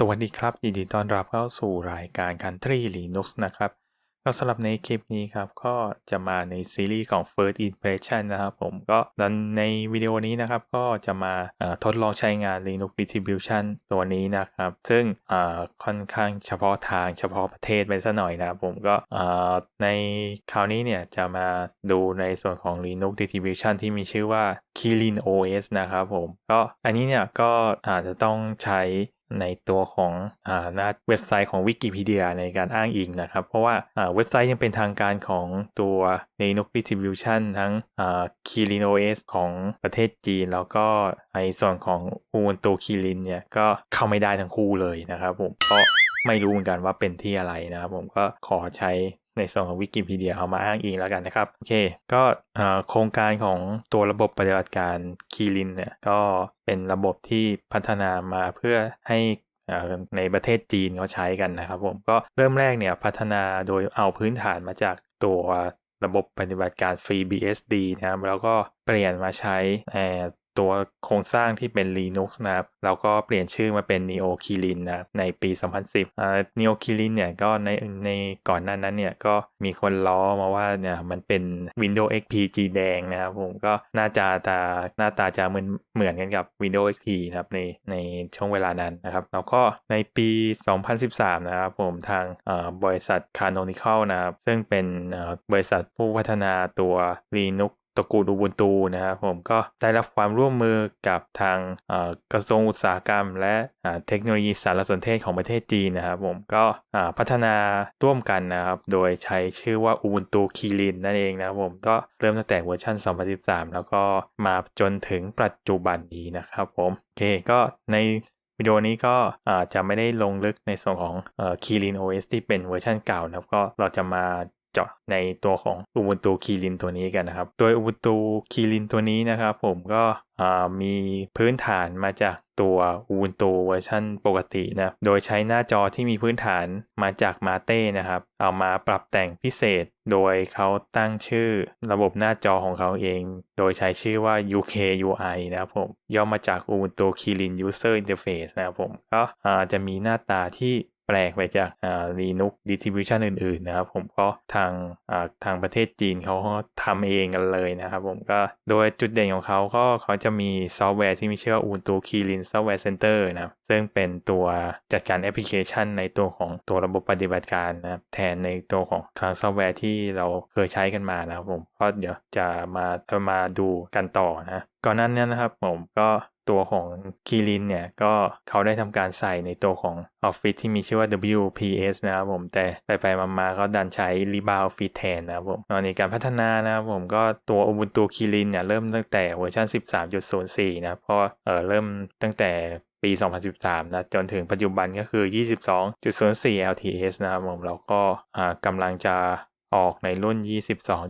สวัสดีครับยินดีต้อนรับเข้าสู่รายการ Country Linux นะครับก็สำหรับในคลิปนี้ครับ ก็จะมาในซีรีส์ของ First Impression นะครับผมก็ในวิดีโอนี้นะครับ ก็จะมาทดลองใช้งาน Linux Distribution ตัวนี้นะครับ ซึ่งค่อนข้างเฉพาะทางเฉพาะประเทศไปซะหน่อยนะครับผมก็ในคราวนี้เนี่ยจะมาดูในส่วนของ Linux Distribution ที่มีชื่อว่า Kilin OS นะครับผมก็อันนี้เนี่ยก็อาจจะต้องใช้ ในตัวของอหน้าเว็บไซต์ของวิกิพีเดียในการอ้างอิงนะครับ เพราะว่าเว็บไซต์ยังเป็นทางการของตัว Linux Distribution ทั้ง Kilin OS ของประเทศจีน แล้วก็ในส่วนของ Ubuntu Kilin เนี่ยก็เข้าไม่ได้ทั้งคู่เลยนะครับผมก็ไม่รู้เหมือนกันว่าเป็นที่อะไรนะครับผมก็ขอใช้ ในส่วนของวิกิพีเดียเอามาอ้างอิงแล้วกันนะครับโอเคก็โครงการของตัวระบบปฏิบัติการคีลินเนี่ยก็เป็นระบบที่พัฒนามาเพื่อให้ในประเทศจีนเขาใช้กันนะครับผมก็เริ่มแรกเนี่ยพัฒนาโดยเอาพื้นฐานมาจากตัวระบบปฏิบัติการ FreeBSD นะครับแล้วก็เปลี่ยนมาใช้ ตัวโครงสร้างที่เป็น Linux นะครับแล้วก็เปลี่ยนชื่อมาเป็น Neo Kilin นะในปี 2010อ่า Neo Kilin เนี่ยก็ในในก่อนหน้านั้นเนี่ยก็มีคนล้อมาว่าเนี่ยมันเป็น Windows XP จีแดงนะครับผมก็น่าจะตาหน้าตาจะเหมือนเหมือนกันกับ Windows XP นะครับในในช่วงเวลานั้นนะครับแล้วก็ในปี 2013 นะครับผมทางบริษัท Canonical นะครับซึ่งเป็นบริษัทผู้พัฒนาตัว Linux ตระกูลอูบุนตูนะครับผมก็ได้รับความร่วมมือกับทางกระทรวงอุตสาหกรรม และเทคโนโลยีสารสนเทศของประเทศจีนนะครับผมก็พัฒนาร่วมกันนะครับโดยใช้ชื่อว่า Ubuntu Kilin นั่นเองนะครับผมก็เริ่มตั้งแต่เวอร์ชัน2013 แล้วก็มาจนถึงปัจจุบันนี้นะครับผมโอเคก็ในวิดีโอนี้ก็จะไม่ได้ลงลึกในส่วนของ Kilin OS ที่เป็นเวอร์ชันเก่านะครับก็เราจะมา จาะในตัวของ Ubuntu Kylin ตัวนี้กันนะครับ โดย Ubuntu Kylin ตัวนี้นะครับ ผมก็มีพื้นฐานมาจากตัว Ubuntu เวอร์ชันปกตินะ โดยใช้หน้าจอที่มีพื้นฐานมาจาก Mate นะครับ เอามาปรับแต่งพิเศษ โดยเขาตั้งชื่อระบบหน้าจอของเขาเอง โดยใช้ชื่อว่า UKUI นะครับผม ย่อมาจาก Ubuntu Kylin User Interface นะครับผม ก็จะมีหน้าตาที่ แปลกไปจากอ่า Linux distribution อื่นๆนะครับผมก็ทางอ่าทางประเทศจีนเขาทำเองกันเลยนะครับผมก็โดยจุดเด่นของเขาก็เขาจะมีซอฟต์แวร์ที่มีชื่อ Ubuntu Kylin Software Center นะครับซึ่งเป็นตัวจัดการแอปพลิเคชันในตัวของตัวระบบปฏิบัติการนะครับแทนในตัวของทางซอฟต์แวร์ที่เราเคยใช้กันมานะครับผมก็เดี๋ยวจะมามาดูกันต่อนะก่อนหน้านี้นะครับผมก็ ตัวของคีรินเนี่ยก็เขาได้ทำการใส่ในตัวของ Office ที่มีชื่อว่า WPS นะครับผมแต่ไปไปมาๆก็ดันใช้ l i b r a Office แทนนะครับผมในการพัฒนานะครับผมก็ตัว Ubuntu Kirin เนี่ยเริ่มตั้งแต่เวอร์ชัน13.04 นะเพราะเออเริ่มตั้งแต่ปี 2013 นะ จนถึงปัจจุบันก็คือ 22.04 LTS นะครับผมแล้วก็กำลังจะ ออกในรุ่น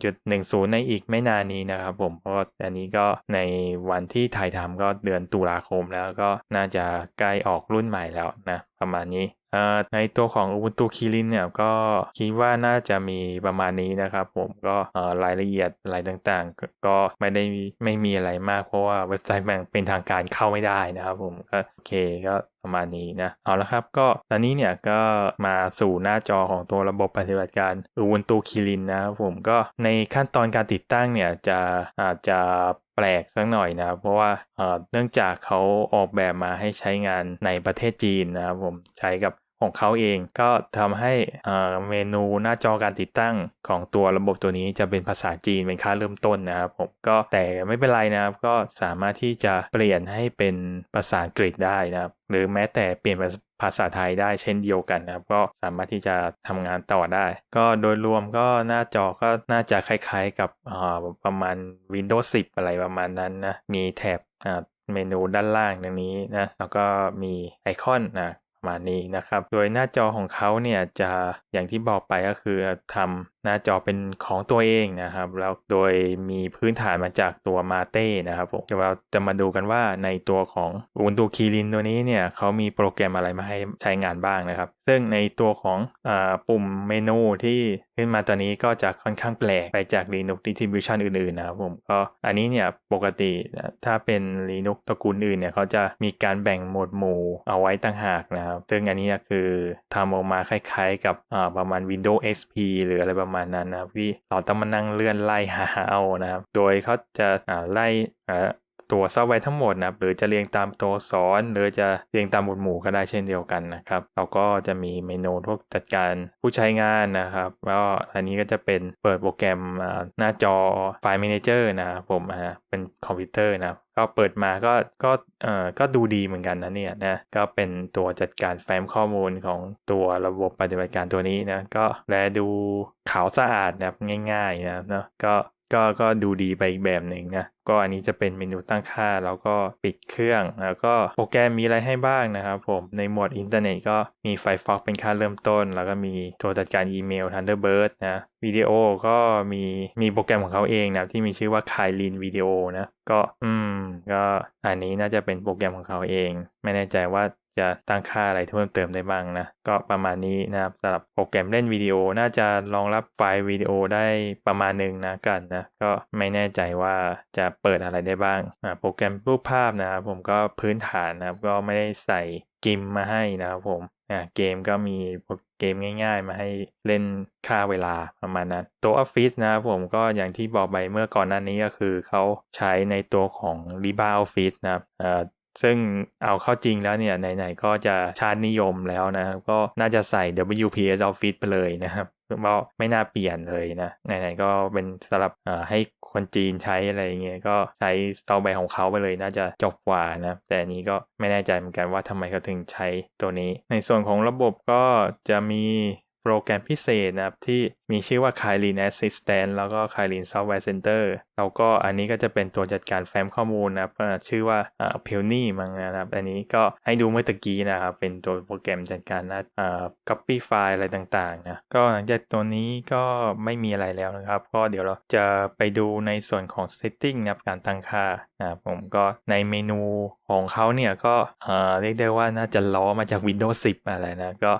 22.10 ในอีกไม่นานนี้นะครับผม เพราะอันนี้ก็ในวันที่ถ่ายทำก็เดือนตุลาคมแล้วก็น่าจะใกล้ออกรุ่นใหม่แล้วนะประมาณนี้ในตัวของ Ubuntu Kilin เนี่ยก็คิดว่าน่าจะมีประมาณนี้นะครับผมก็รายละเอียดอะไรต่างๆ ก็ไม่ได้ไม่มีอะไรมากเพราะว่าเว็บไซต์แม่งเป็นทางการเข้าไม่ได้นะครับผมก็โอเคก็ ประมาณนี้นะ เอาละครับก็ตอนนี้เนี่ยก็มาสู่หน้าจอของตัวระบบปฏิบัติการ Ubuntu Kilin นะครับผมก็ในขั้นตอนการติดตั้งเนี่ยจะอาจจะแปลกสักหน่อยนะครับเพราะว่าเนื่องจากเขาออกแบบมาให้ใช้งานในประเทศจีนนะครับผมใช้กับ ของเขาเองก็ทำให้เมนูหน้าจอการติดตั้งของตัวระบบตัวนี้จะเป็นภาษาจีนเป็นค่าเริ่มต้นนะครับผมก็แต่ไม่เป็นไรนะครับก็สามารถที่จะเปลี่ยนให้เป็นภาษาอังกฤษได้นะครับ หรือแม้แต่เปลี่ยนภาษาไทยได้เช่นเดียวกันนะครับ ก็สามารถที่จะทำงานต่อได้ ก็โดยรวมก็หน้าจอก็น่าจะคล้ายๆกับประมาณ Windows 10 อะไรประมาณนั้นนะมีแถบเมนูด้านล่างตรงนี้นะแล้วก็มีไอคอนนะ มาณนี้นะครับ โดยหน้าจอของเขาเนี่ยจะอย่างที่บอกไปก็คือทำหน้าจอเป็นของตัวเองนะครับแล้วโดยมีพื้นฐานมาจากตัวมาเต้นะครับผมเดี๋ยวเราจะมาดูกันว่าในตัวของ Ubuntu Kirin ตัวนี้เนี่ยเขามีโปรแกรมอะไรมาให้ใช้งานบ้างนะครับ ซึ่งในตัวของอปุ่มเมนูที่ขึ้นมาตัวนี้ก็จะค่อนข้างแปลกไปจาก Linux Distribution อื่นๆนะครับผมก็อันนี้เนี่ยปกติถ้าเป็น Linux ตระกูลอื่นเนี่ยเขาจะมีการแบ่งหมวดหมู่เอาไว้ต่างหากนะครับ ซึ่งอันนี้คือทำออกมาคล้ายๆ กับประมาณ Windows XP หรืออะไรประมาณนั้นนะครับที่เราต้องมานั่งเลื่อนไล่หาเอานะครับ โดยเขาจะไล่ ตัวซอฟต์แวร์ทั้งหมดนะหรือจะเรียงตามตัวสอน หรือจะเรียงตามหมวดหมู่ก็ได้เช่นเดียวกันนะครับ เราก็จะมีเมนูพวกจัดการผู้ใช้งานนะครับ แล้วอันนี้ก็จะเป็นเปิดโปรแกรมหน้าจอไฟล์ Manager นะครับผมนะเป็นคอมพิวเตอร์นะก็เปิดมาก็ก็เอ่อก็ดูดีเหมือนกันนะเนี่ยนะก็เป็นตัวจัดการแฟ้มข้อมูลของตัวระบบปฏิบัติการตัวนี้นะก็แลดูขาวสะอาดนะง่ายๆนะเนาะก็ ก็ก็ดูดีไปอีกแบบหนึ่งนะก็อันนี้จะเป็นเมนูตั้งค่าแล้วก็ปิดเครื่อง แล้วก็โปรแกรมมีอะไรให้บ้างนะครับผมในหมวดอินเทอร์เน็ตก็มี Firefox เป็นค่าเริ่มต้น แล้วก็มีตัวจัดการอีเมล Thunderbird นะวิดีโอก็มีมีโปรแกรมของเขาเองนะที่มีชื่อว่า Kylin Video นะก็อืมก็อันนี้น่าจะเป็นโปรแกรมของเขาเอง ไม่แน่ใจว่า จะตั้งค่าอะไรเพิ่มเติมได้บ้างนะ ก็ประมาณนี้นะครับสำหรับโปรแกรมเล่นวิดีโอน่าจะรองรับไฟล์วิดีโอได้ประมาณหนึ่งนะกันนะ ก็ไม่แน่ใจว่าจะเปิดอะไรได้บ้างโปรแกรมรูปภาพนะครับผมก็พื้นฐานนะครับก็ไม่ได้ใส่กิมมาให้นะครับผมเกมก็มีเกมง่ายๆ มาให้เล่นค่าเวลาประมาณนั้นตัว Office นะครับผมก็อย่างที่บอกไปเมื่อก่อนหน้านี้ก็คือเขาใช้ในตัวของ l i b r e Office นะครับ ซึ่งเอาเข้าจริงแล้วเนี่ยไหนๆก็จะชาตินิยมแล้วนะครับก็น่าจะใส่ WPS Office ไปเลยนะครับก็ไม่น่าเปลี่ยนเลยนะไหนๆก็เป็นสำหรับให้คนจีนใช้อะไรเงี้ยก็ใช้สตอแบของเขาไปเลยน่าจะจบกว่านะแต่นี้ก็ไม่แน่ใจเหมือนกันว่าทำไมเขาถึงใช้ตัวนี้ ในส่วนของระบบก็จะมี โปรแกรมพิเศษนะครับ ที่มีชื่อว่า Kylin Assistant แล้วก็ Kylin Software Center แล้วก็อันนี้ก็จะเป็นตัวจัดการแฟ้มข้อมูลนะครับชื่อว่า p e l n y มั้งนะครับ อันนี้ก็ให้ดูเมื่อตะกี้นะครับ เป็นตัวโปรแกรมจัดการนะ copy ไฟล์อะไรต่างๆนะก็หลังจากตัวนี้ก็ไม่มีอะไรแล้วนะครับ ก็เดี๋ยวเราจะไปดูในส่วนของ setting นะครับการตั้งค่านะผมก็ในเมนูของเขาเนี่ยก็เรียกได้ว่าน่าจะล้อมาจาก Windows 10 อะไรนะก็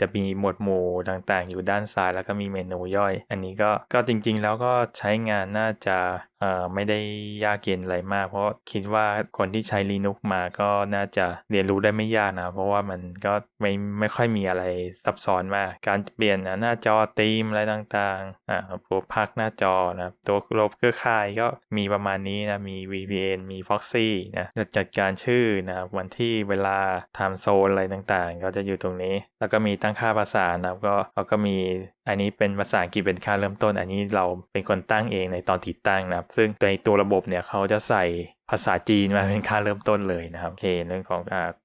จะมีหมวดหมู่ต่างๆ อยู่ด้านซ้ายแล้วก็มีเมนูย่อย อันนี้ก็ก็จริงๆ แล้วก็ใช้งานน่าจะ ไม่ได้ยากเย็นอะไรมาก เพราะคิดว่าคนที่ใช้ Linux มาก็น่าจะเรียนรู้ได้ไม่ยากนะ เพราะว่ามันก็ไม่ไม่ค่อยมีอะไรซับซ้อนมาก การเปลี่ยนหน้าจอธีมอะไรต่างๆอ่าพวกพักหน้าจอนะตัวระบเครือข่ายก็มีประมาณนี้นะ มี VPN มี Proxy นะจะจัดการชื่อนะวันที่เวลา time zone อะไรต่างๆ ก็จะอยู่ตรงนี้ แล้วก็มีตั้งค่าภาษานะก็เขาก็มีอันนี้เป็นภาษาอังกฤษเป็นค่าเริ่มต้น อันนี้เราเป็นคนตั้งเองในตอนติดตั้งนะครับ ซึ่งในตัวระบบเนี่ยเขาจะใส่ภาษาจีนมาเป็นค่าเริ่มต้นเลยนะครับโอเคเรื่องของ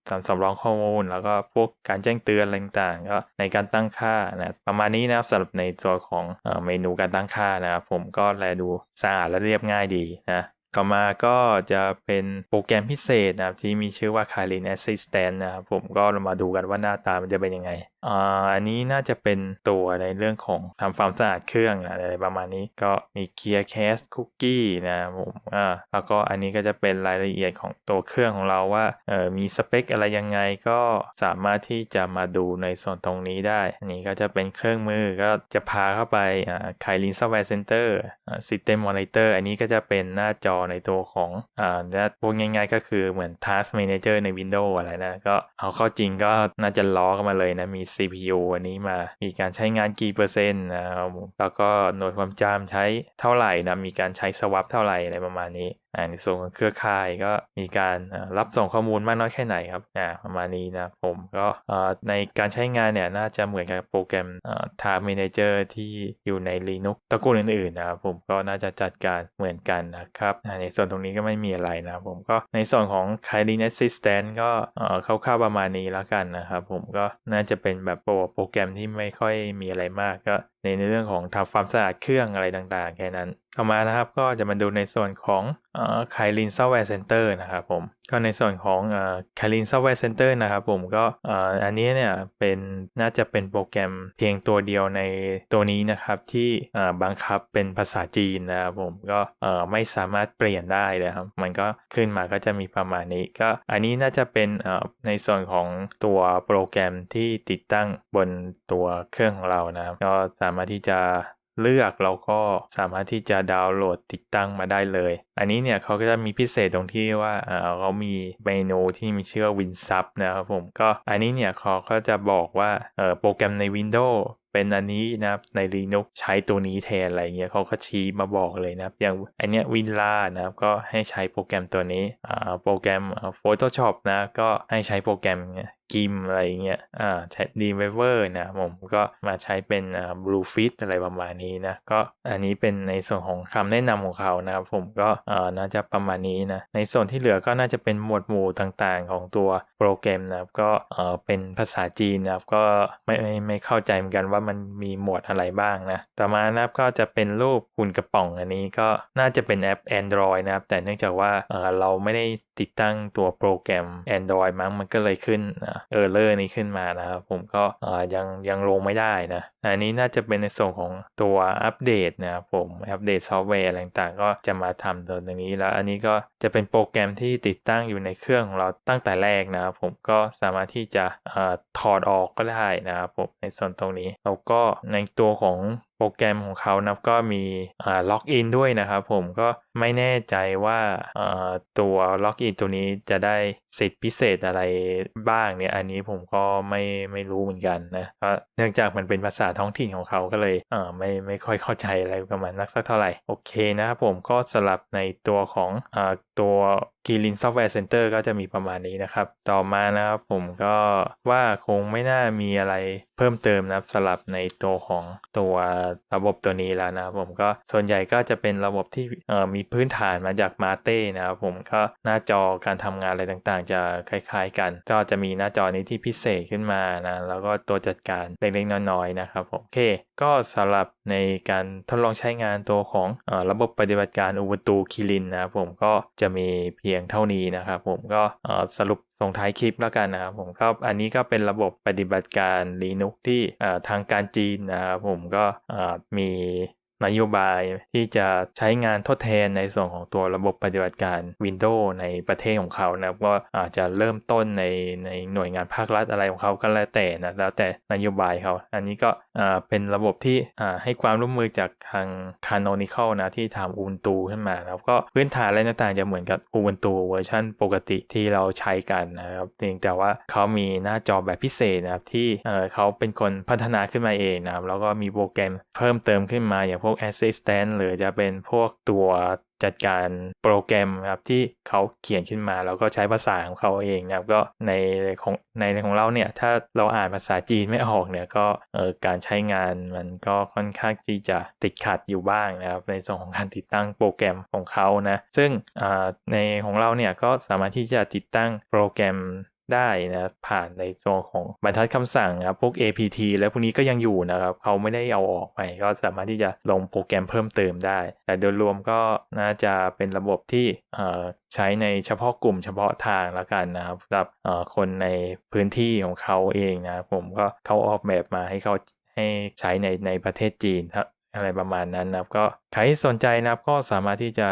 การสำรองข้อมูล แล้วก็พวกการแจ้งเตือนอะไรต่างๆก็ในการตั้งค่านะประมาณนี้นะครับสำหรับในตัวของเมนูการตั้งค่านะครับผมก็แลดูสะอาดและเรียบง่ายดีนะต่อมาก็จะเป็นโปรแกรมพิเศษนะครับที่มีชื่อว่า Kylin Assistant นะครับผมก็เรามาดูกันว่าหน้าตามันจะเป็นยังไง อ่าอันนี้น่าจะเป็นตัวในเรื่องของทำความสะอาดเครื่องอะไรประมาณนี้ก็มี Clear Cache Cookie นะผมอ่าแล้วก็อันนี้ก็จะเป็นรายละเอียดของตัวเครื่องของเราว่าเออมีสเปคอะไรยังไงก็สามารถที่จะมาดูในส่วนตรงนี้ได้ อันนี้ก็จะเป็นเครื่องมือก็จะพาเข้าไปอ่า Kylin Software Center อ่า System Monitor อันนี้ก็จะเป็นหน้าจอในตัวของอ่าจะพูดง่ายๆก็คือเหมือน Task Manager ใน Windows อะไรนะ ก็เอาเข้าจริงก็น่าจะล้อกันมาเลยนะมี CPU อันนี้มา มีการใช้งานกี่เปอร์เซ็นต์นะครับแล้วก็หน่วยความจำใช้เท่าไหร่นะมีการใช้สวับเท่าไหร่อะไรประมาณนี้ในส่วนของเครือข่ายก็มีการรับส่งข้อมูลมากน้อยแค่ไหนครับอ่าประมาณนี้นะผมก็ในการใช้งานเนี่ยน่าจะเหมือนกับโปรแกรม Time Manager ที่อยู่ใน Linux ตระกูลอื่นๆนะครับผมก็น่าจะจัดการเหมือนกันนะครับในส่วนตรงนี้ก็ไม่มีอะไรนะผมก็ในส่วนของ Kylin Assistant ก็เข้าๆประมาณนี้แล้วกันนะครับผมก็น่าจะเป็นแบบโปรแกรมที่ไม่ค่อยมีอะไรมากก็ในเรื่องของทำความสะอาดเครื่องอะไรต่างๆ แค่นั้น ต่อมานะครับก็จะมาดูในส่วนของไคลินซอฟต์แวร์เซ็นเตอร์นะครับผม ก็ในส่วนของอ่า Kalin Software Center นะครับผมก็อ่าอันนี้เนี่ยเป็นน่าจะเป็นโปรแกรมเพียงตัวเดียวในตัวนี้นะครับที่อ่าบังคับเป็นภาษาจีนนะครับผมก็เอ่อไม่สามารถเปลี่ยนได้นะครับ มันก็ขึ้นมาก็จะมีประมาณนี้ ก็อันนี้น่าจะเป็นเอ่อในส่วนของตัวโปรแกรมที่ติดตั้งบนตัวเครื่องของเรานะครับก็สามารถที่จะ เลือกแล้วก็สามารถที่จะดาวน์โหลดติดตั้งมาได้เลย อันนี้เนี่ยเขาก็จะมีพิเศษตรงที่ว่าเออเขามีเมนูที่มีชื่อว่า WinSub นะครับผมก็อันนี้เนี่ยเขาก็จะบอกว่าเออโปรแกรมใน Windows เป็นอันนี้นะครับใน Linux ใช้ตัวนี้แทนอะไรเงี้ยเขาก็ชี้มาบอกเลยนะครับ อย่างอันเนี้ย Winla นะครับก็ให้ใช้โปรแกรมตัวนี้อ่าโปรแกรม Photoshop นะก็ให้ใช้โปรแกรม กิมอะไรเงี้ย อ่าใช้ d r e v e r นะผมก็มาใช้เป็นอ่า Bluefit อะไรประมาณนี้นะ ก็อันนี้เป็นในส่วนของคำแนะนำของเขานะครับผมก็อ่าน่าจะประมาณนี้นะ ในส่วนที่เหลือก็น่าจะเป็นหมวดหมู่ต่างๆ ของตัวโปรแกรมนะครับก็เอ่อเป็นภาษาจีนนะครับก็ไม่ไม่ไม่เข้าใจเหมือนกันว่ามันมีหมวดอะไรบ้างนะ ต่อมานะครับก็จะเป็นรูปหุ่นกระป๋องอันนี้ก็น่าจะเป็นแอป Android นะครับ แต่เนื่องจากว่าเอ่อเราไม่ได้ติดตั้งตัวโปรแกรม Android มั้งมันก็เลยขึ้นเออร์เลอร์นี้ขึ้นมานะครับ ผมก็ยังยังลงไม่ได้นะอันนี้น่าจะเป็นในส่วนของตัวอัปเดตนะครับผมอัปเดตซอฟต์แวร์อะไรต่างๆ ก็จะมาทำตัวนี้แล้ว อันนี้ก็จะเป็นโปรแกรมที่ติดตั้งอยู่ในเครื่องของเราตั้งแต่แรกนะครับผมก็สามารถที่จะอถอดออกก็ได้นะครับผมในส่วนตรงนี้แล้วก็ในตัวของโปรแกรมของเขานะก็มีล็อกอินด้วยนะครับผมก็ ไม่แน่ใจว่าตัวล็อกอินตัวนี้จะได้สิทธิพิเศษอะไรบ้างเนี่ยอันนี้ผมก็ไม่ไม่รู้เหมือนกันนะก็เนื่องจากมันเป็นภาษาท้องถิ่นของเขาก็เลยอ่าไม่ไม่ค่อยเข้าใจอะไรประมาณนักสักเท่าไหร่ โอเคนะครับผมก็สลับในตัวของอตัว g i l i n Software Center ก็จะมีประมาณนี้นะครับ ต่อมานะครับผมก็ว่าคงไม่น่ามีอะไรเพิ่มเติมนะครับสลับในตัวของตัวระบบตัวนี้แล้วนะผมก็ส่วนใหญ่ก็จะเป็นระบบที่มีพื้นฐานมาจากมาเต้นะครับผมก็หน้าจอการทำงานอะไรต่างๆ จะคล้ายๆ กันก็จะมีหน้าจอนี้ที่พิเศษขึ้นมานะแล้วก็ตัวจัดการเล็กๆน้อยๆนะครับผมโอเค ก็สำหรับในการทดลองใช้งานตัวของอระบบปฏิบัติการ Ubuntu Kylin นะครับผมก็จะมีเพียงเท่านี้นะครับผมก็สรุปส่งท้ายคลิปแล้วกันนะครับผมก็อันนี้ก็เป็นระบบปฏิบัติการ Linux ที่ทางการจีนนะครับผมก็มี นโยบายที่จะใช้งานทดแทนในส่วนของตัวระบบปฏิบัติการ Windows ในประเทศของเขานะก็อาจจะเริ่มต้นในในหน่วยงานภาครัฐอะไรของเขาก็แล้วแต่นะแล้วแต่นโยบายเขา อันนี้ก็ เป็นระบบที่ให้ความร่วมมือจากทาง Canonical นะที่ทำ Ubuntu ขึ้นมาแล้วก็พื้นฐานอะไรต่างๆจะเหมือนกับ Ubuntu เวอร์ชันปกติที่เราใช้กันนะครับเพียงแต่ว่าเขามีหน้าจอแบบพิเศษนะครับที่เอ่อเขาเป็นคนพัฒนาขึ้นมาเองนะครับแล้วก็มีโปรแกรมเพิ่มเติมขึ้นมาอย่างพวก Assistant หรือจะเป็นพวกตัว จัดการโปรแกรมครับที่เขาเขียนขึ้นมา แล้วก็ใช้ภาษาของเขาเองนะครับก็ในของในของเราเนี่ยถ้าเราอ่านภาษาจีนไม่ออกเนี่ยก็เออการใช้งานมันก็ค่อนข้างที่จะติดขัดอยู่บ้างนะครับในส่วนของการติดตั้งโปรแกรมของเขานะซึ่งในของเราเนี่ยก็สามารถที่จะติดตั้งโปรแกรม ได้นะผ่านในโซนของบรรทัดคำสั่งนะครับพวก APT แล้วพวกนี้ก็ยังอยู่นะครับเขาไม่ได้เอาออกไปก็สามารถที่จะลงโปรแกรมเพิ่มเติมได้ แต่โดยรวมก็น่าจะเป็นระบบที่ใช้ในเฉพาะกลุ่มเฉพาะทางแล้วกันนะครับสำหรับคนในพื้นที่ของเขาเองนะผมก็เขาออกแบบมาให้เขาให้ใช้ในในประเทศจีนครับ อะไรประมาณนั้นนะครับก็ใครสนใจนะครับก็สามารถที่จะ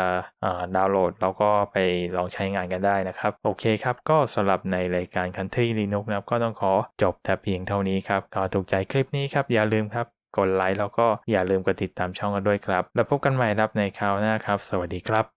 ดาวน์โหลด แล้วก็ไปลองใช้งานกันได้นะครับ โอเคครับ ก็สำหรับในรายการ Country Linux นะครับก็ต้องขอจบแต่เพียงเท่านี้ครับก็ถูกใจคลิปนี้ครับอย่าลืมครับกดไลค์แล้วก็อย่าลืมกดติดตามช่องกันด้วยครับ แล้วพบกันใหม่ครับในคราวหน้าครับ สวัสดีครับ